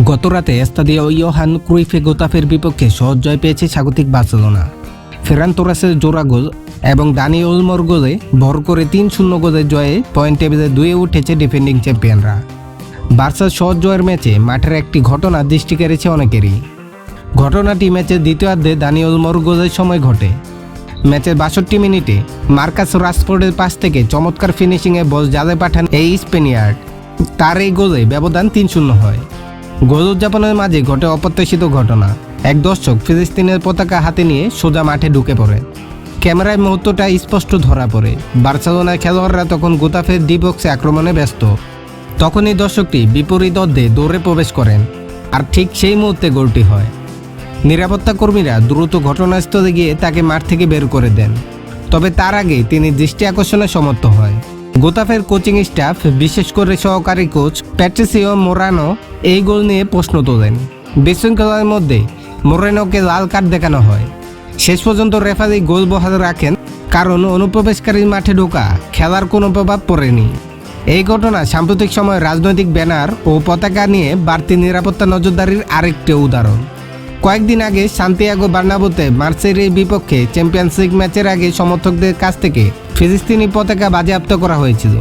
গতরাতে এস্তাদিয়া ইয়োহান ক্রুইফে গোতাফের বিপক্ষে সহজ জয় পেয়েছে স্বাগতিক বার্সেলোনা। ফেরান তোরাসের জোড়া গোল এবং দানি ওলমোর গোলে ভর করে তিন শূন্য গোলের জয়ে পয়েন্ট টেবিলে দুয়ে উঠেছে ডিফেন্ডিং চ্যাম্পিয়নরা। বার্সার সহজ জয়ের ম্যাচে মাঠের একটি ঘটনা দৃষ্টি কেড়েছে অনেকেরই। ঘটনাটি ম্যাচের দ্বিতীয়ার্ধে দানি ওলমোর গোলের সময় ঘটে। ম্যাচের বাষট্টি মিনিটে মার্কাস রাসফোর্ডের পাশ থেকে চমৎকার ফিনিশিংয়ে বল জালে পাঠান এই স্পেনিয়ার্ড। তার এই গোলে ব্যবধান তিন শূন্য হয়। গোল উদযাপনের মাঝে ঘটে অপ্রত্যাশিত ঘটনা। এক দর্শক ফিলিস্তিনের পতাকা হাতে নিয়ে সোজা মাঠে ঢুকে পড়ে। ক্যামেরায় মুহূর্তটা স্পষ্ট ধরা পড়ে। বার্সেলোনার খেলোয়াড়রা তখন গোতাফের ডি বক্সে আক্রমণে ব্যস্ত। তখন এই দর্শকটি বিপরীত অর্ধে দৌড়ে প্রবেশ করেন। আর ঠিক সেই মুহূর্তে গোলটি হয়। নিরাপত্তা কর্মীরা দ্রুত ঘটনাস্থলে গিয়ে তাকে মাঠ থেকে বের করে দেন। তবে তার আগে তিনি দৃষ্টি আকর্ষণে সমর্থ হয়। গোতাফের কোচিং স্টাফ, বিশেষ করে সহকারী কোচ প্যাট্রিসিও মোরানো এই গোল নিয়ে প্রশ্ন তোলেন। বিশৃঙ্খলার মধ্যে মোরেনোকে লাল কার্ড দেখানো হয়। শেষ পর্যন্ত রেফারি গোল বহাল রাখেন, কারণ অনুপ্রবেশকারীর মাঠে ঢোকা খেলার কোনো প্রভাব পড়েনি। এই ঘটনা সাম্প্রতিক সময়ে রাজনৈতিক ব্যানার ও পতাকা নিয়ে বাড়তি নিরাপত্তা নজরদারির আরেকটি উদাহরণ। কয়েকদিন আগে সান্তিয়াগো বার্নাবোতে মার্সেরির বিপক্ষে চ্যাম্পিয়ন্স লিগ ম্যাচের আগে সমর্থকদের কাছ থেকে ফিলিস্তিনি পতাকা বাজেয়াপ্ত করা হয়েছিল।